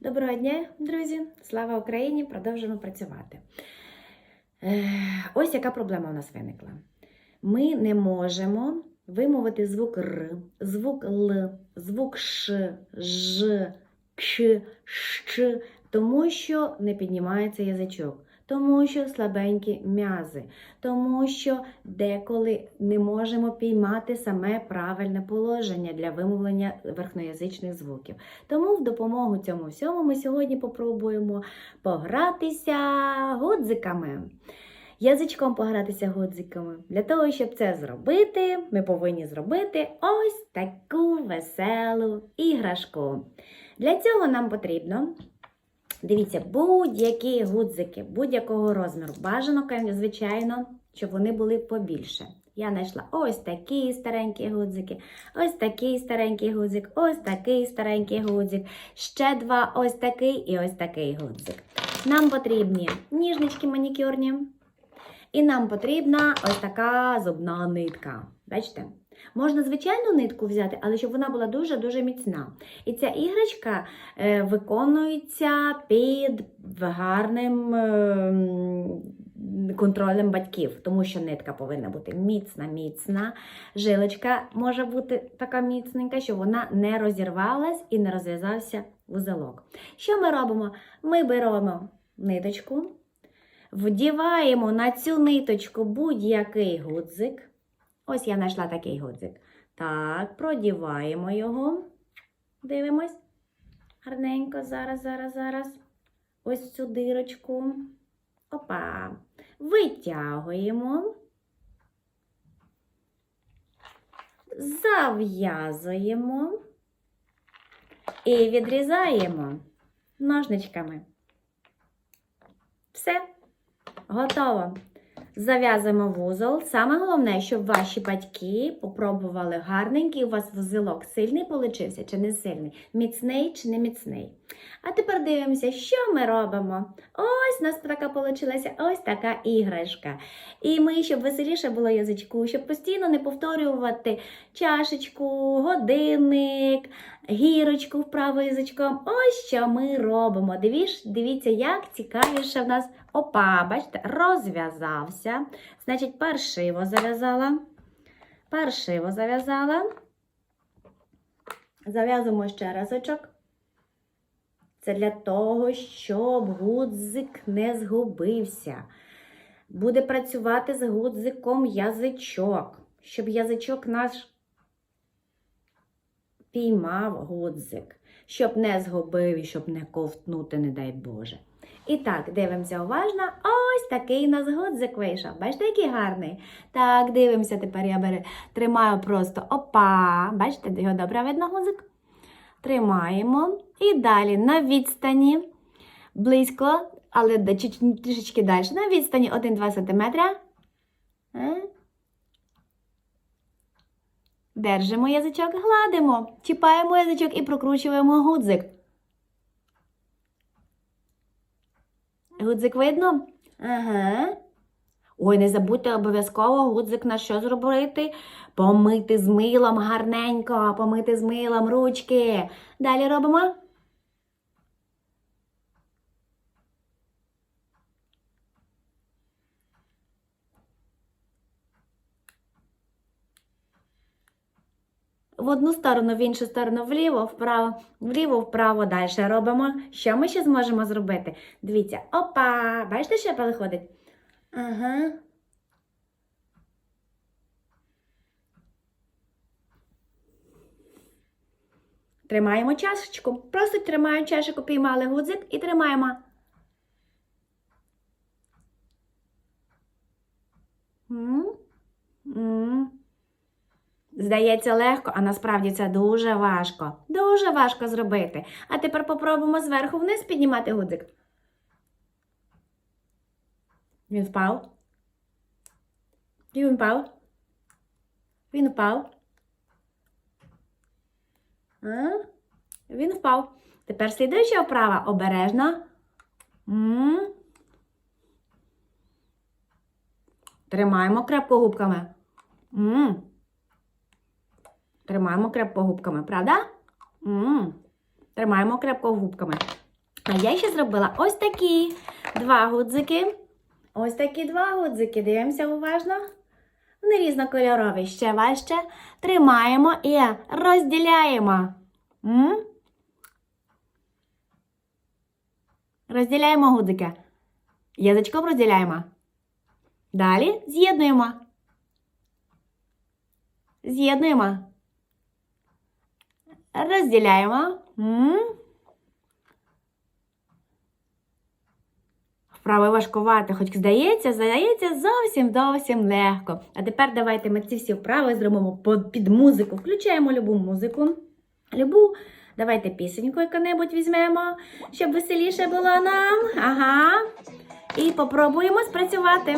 Доброго дня, друзі! Слава Україні! Продовжуємо працювати. Е, Ось яка проблема у нас виникла. Ми не можемо вимовити звук Р, звук Л, звук Ш, Ж, К, Щ, тому що не піднімається язичок. Тому що слабенькі м'язи, тому що деколи не можемо піймати саме правильне положення для вимовлення верхноязичних звуків. Тому в допомогу цьому всьому ми сьогодні попробуємо погратися гудзиками. Язичком погратися гудзиками. Для того, щоб це зробити, ми повинні зробити ось таку веселу іграшку. Для цього нам потрібно. Дивіться, будь-які гудзики, будь-якого розміру. Бажано, звичайно, щоб вони були побільше. Я знайшла ось такі старенькі гудзики, ось такий старенький гудзик, ось такий старенький гудзик, ще два ось такий і ось такий гудзик. Нам потрібні ніжнички манікюрні, і нам потрібна ось така зубна нитка. Бачите? Можна звичайну нитку взяти, але щоб вона була дуже-дуже міцна. І ця іграшка е, виконується під гарним е, контролем батьків, тому що нитка повинна бути міцна, міцна. Жилочка може бути така міцненька, щоб вона не розірвалась і не розв'язався вузелок. Що ми робимо? Ми беремо ниточку, вдіваємо на цю ниточку будь-який гудзик. Ось я знайшла такий гудзик. Так, продіваємо його. Дивимось. Гарненько, зараз, зараз, зараз. Ось цю дирочку. Опа. Витягуємо. Зав'язуємо і відрізаємо ножничками. Все, готово. Зав'язуємо вузол. Саме головне, щоб ваші батьки попробували гарненький у вас вузелок. Сильний получився чи не сильний, міцний чи не міцний. А тепер дивимося, що ми робимо. Ось у нас така получилася ось така іграшка. І ми, щоб веселіше було язичку, щоб постійно не повторювати чашечку, годинник, гірочку вправо язичком. Ось що ми робимо. Дивіш, дивіться, як цікавіше в нас опа, бачите, розв'язався. Значить, паршиво зав'язала. Паршиво зав'язала. Зав'язуємо ще разочок. Це для того, щоб гудзик не згубився. Буде працювати з гудзиком язичок, щоб язичок наш піймав гудзик, щоб не згубив і щоб не ковтнути, не дай Боже. І так, дивимося уважно. Ось такий у нас гудзик вийшов. Бачите, який гарний? Так, дивимося, тепер я беру, тримаю просто опа. Бачите, його добре видно гудзик? Тримаємо. І далі на відстані, близько, але трішечки далі. На відстані 1-2 см. Держимо язичок, гладимо, чіпаємо язичок і прокручуємо гудзик. Гудзик видно? Ага. Ой, не забудьте обов'язково гудзик на що зробити? Помити з милом гарненько, помити з милом ручки. Далі робимо. В одну сторону, в іншу сторону, вліво, вправо, вліво, вправо, далі робимо. Що ми ще зможемо зробити? Дивіться, опа! Бачите, що переходить? Ага. Тримаємо чашечку. Просто тримаємо чашечку, піймали гудзик і тримаємо. М? М? Здається, легко, а насправді це дуже важко. Дуже важко зробити. А тепер попробуємо зверху вниз піднімати гудзик. Він впав. Він впав. Він впав. А? Він впав. Тепер слідуюча вправа обережно. М? Тримаємо крепко губками. М? Тримаємо крепко губками, правда? М-м. Тримаємо крепко губками. А я ще зробила ось такі два гудзики. Ось такі два гудзики. Дивимося уважно. Вони різнокольорові. Ще важче. Тримаємо і розділяємо. М? Розділяємо гудзики. Язичком розділяємо. Далі з'єднуємо. З'єднуємо. Розділяємо. М? Вправи важкувати, хоч здається, здається зовсім зовсім легко. А тепер давайте ми ці всі вправи зробимо під музику. Включаємо любу музику. Любу, давайте пісеньку яку-небудь візьмемо, щоб веселіше було нам. Ага. І попробуємо спрацювати.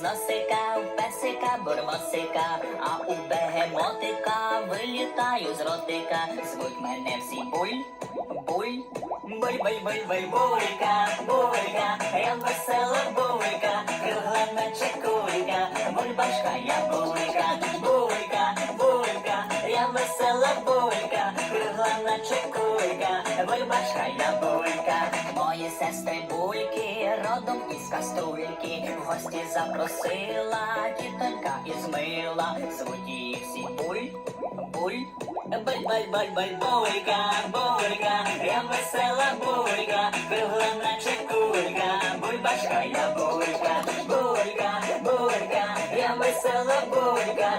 З носика, у песика бурмосика, а у бегемотика вилітаю з ротика. Звуть мене всі буль, буль, буль, буль, буль, буль, булька, булька, я весела булька, кругла наче кулька, бульбашка я булька, булька, булька, я весела булька, кругла наче кулька, бульбашка я булька. Мої сестри бульки, родом із каструльки, в гості запросила тітонька із мила, звуть всі буль, буль, буль, булька, булька, я весела булька, кругла наче кулька, бульбашка я булька, булька, булька, я весела булька,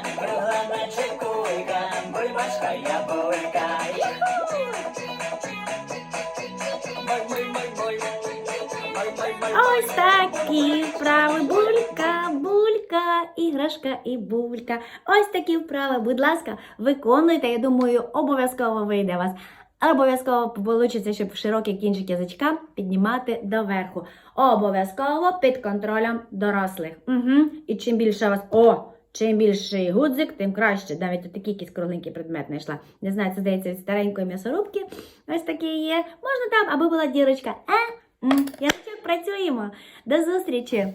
такі вправи. Булька, булька, іграшка і булька. Ось такі вправи, будь ласка, виконуйте. Я думаю, обов'язково вийде вас. Обов'язково вийде, щоб широкий кінчик язичка піднімати доверху. Обов'язково під контролем дорослих. Угу. І чим більше вас. О! Чим більший гудзик, тим краще. Навіть такий якийсь кругленький предмет знайшла. Не знаю, це здається від старенької м'ясорубки. Ось такі є. Можна там, аби була дірочка. Е? Язичок працюємо. До зустрічі!